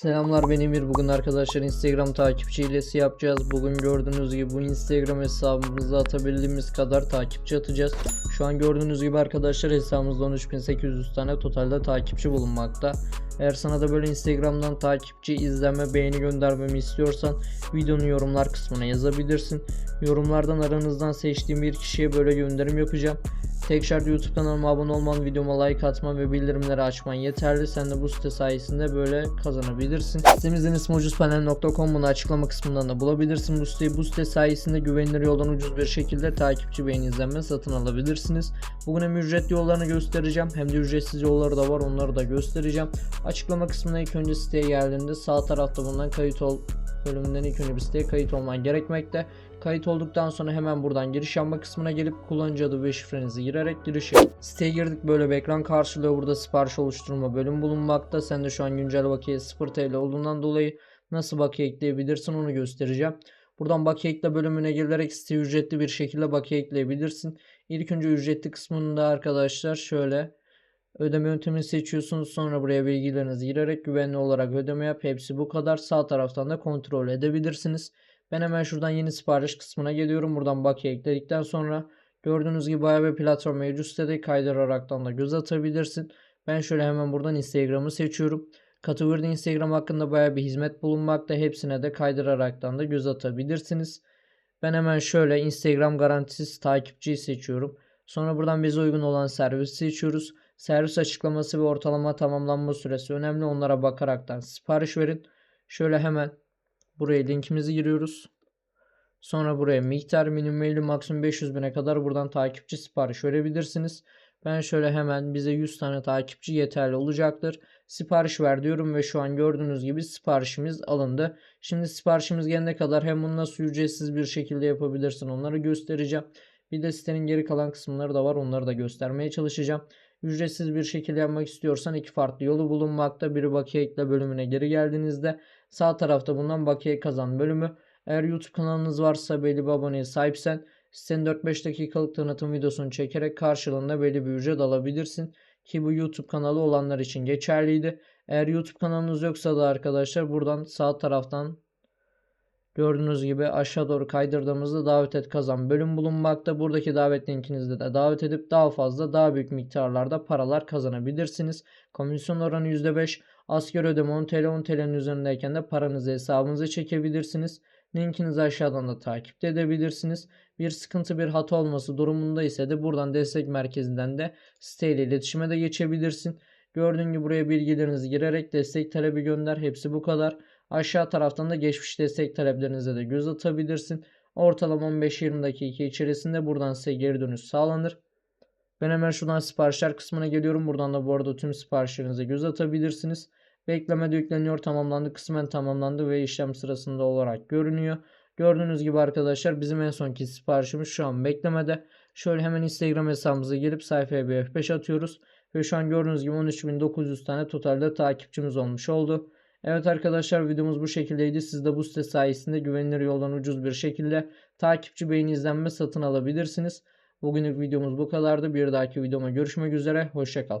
Selamlar ben Emir. Bugün arkadaşlar Instagram takipçi hilesi yapacağız. Bugün gördüğünüz gibi bu Instagram hesabımıza atabildiğimiz kadar takipçi atacağız. Şu an gördüğünüz gibi arkadaşlar hesabımızda 13.800 tane totalde takipçi bulunmakta. Eğer sana da böyle Instagram'dan takipçi, izleme, beğeni göndermemi istiyorsan videonun yorumlar kısmına yazabilirsin. Yorumlardan aranızdan seçtiğim bir kişiye böyle gönderim yapacağım. Tek şart YouTube kanalıma abone olman, videoma like atman ve bildirimleri açman yeterli. Sen de bu site sayesinde böyle kazanabilirsin. Sitemizin ismi ucuzpanel.com bunu açıklama kısmından da bulabilirsin. Bu siteyi bu site sayesinde güvenilir yoldan ucuz bir şekilde takipçi beğeni izlenme satın alabilirsiniz. Bugün hem ücretli yollarını göstereceğim hem de ücretsiz yolları da var onları da göstereceğim. Açıklama kısmına ilk önce siteye geldiğinde sağ tarafta bulunan kayıt ol bölümünden ilk önce bir siteye kayıt olman gerekmekte. Kayıt olduktan sonra hemen buradan giriş yapma kısmına gelip kullanıcı adı ve şifrenizi girerek giriş yapın. Siteye girdik böyle bir ekran karşılıyor. Burada sipariş oluşturma bölüm bulunmakta. Sen de şu an güncel bakiye 0 TL olduğundan dolayı nasıl bakiye ekleyebilirsin onu göstereceğim. Buradan bakiye ekle bölümüne gelerek siteye ücretli bir şekilde bakiye ekleyebilirsin. İlk önce ücretli kısmında arkadaşlar şöyle Ödeme yöntemini seçiyorsunuz. Sonra buraya bilgilerinizi girerek güvenli olarak ödeme yap. Hepsi bu kadar. Sağ taraftan da kontrol edebilirsiniz. Ben hemen şuradan yeni sipariş kısmına geliyorum. Buradan bakiye ekledikten sonra gördüğünüz gibi bayağı bir platform mevcut sitede kaydıraraktan da göz atabilirsin. Ben şöyle hemen buradan Instagram'ı seçiyorum. Kategoride Instagram hakkında bayağı bir hizmet bulunmakta. Hepsine de kaydıraraktan da göz atabilirsiniz. Ben hemen şöyle Instagram garantisiz takipçiyi seçiyorum. Sonra buradan bize uygun olan servisi seçiyoruz. Servis açıklaması ve ortalama tamamlanma süresi önemli. Onlara bakaraktan sipariş verin. Şöyle hemen buraya linkimizi giriyoruz. Sonra buraya miktar minimum 50 maksimum 500 bine kadar buradan takipçi sipariş verebilirsiniz. Ben şöyle hemen bize 100 tane takipçi yeterli olacaktır. Sipariş ver diyorum ve şu an gördüğünüz gibi siparişimiz alındı. Şimdi siparişimiz gelene kadar hem bunu nasıl ücretsiz bir şekilde yapabilirsin onları göstereceğim. Bir de sitenin geri kalan kısımları da var onları da göstermeye çalışacağım. Ücretsiz bir şekilde yapmak istiyorsan iki farklı yolu bulunmakta. Biri bakiye ekle bölümüne geri geldiğinizde sağ tarafta bulunan bakiye kazan bölümü. Eğer YouTube kanalınız varsa belli bir aboneye sahipsen sitenin 4-5 dakikalık tanıtım videosunu çekerek karşılığında belli bir ücret alabilirsin. Ki bu YouTube kanalı olanlar için geçerliydi. Eğer YouTube kanalınız yoksa da arkadaşlar buradan sağ taraftan Gördüğünüz gibi aşağı doğru kaydırdığımızda davet et kazan bölüm bulunmakta. Buradaki davet linkinizde de davet edip daha fazla daha büyük miktarlarda paralar kazanabilirsiniz. Komisyon oranı %5. Asgari ödeme 10 TL 10 TL'nin üzerindeyken de paranızı hesabınıza çekebilirsiniz. Linkinizi aşağıdan da takip edebilirsiniz. Bir sıkıntı bir hata olması durumunda ise de buradan destek merkezinden de siteyle iletişime de geçebilirsin. Gördüğün gibi buraya bilgilerinizi girerek destek talebi gönder. Hepsi bu kadar. Aşağı taraftan da geçmiş destek taleplerinize de göz atabilirsin. Ortalama 15-20 dakika içerisinde buradan size geri dönüş sağlanır. Ben hemen şuradan siparişler kısmına geliyorum. Buradan da bu arada tüm siparişlerinize göz atabilirsiniz. Beklemede yükleniyor tamamlandı kısmen tamamlandı ve işlem sırasında olarak görünüyor. Gördüğünüz gibi arkadaşlar bizim en sonki siparişimiz şu an beklemede. Şöyle hemen Instagram hesabımıza gelip sayfaya bir F5 atıyoruz. Ve şu an gördüğünüz gibi 13.900 tane totalde takipçimiz olmuş oldu. Evet arkadaşlar videomuz bu şekildeydi. Siz de bu site sayesinde güvenilir yoldan ucuz bir şekilde takipçi beğeni izlenme satın alabilirsiniz. Bugünlük videomuz bu kadardı. Bir dahaki videoma görüşmek üzere. Hoşçakal.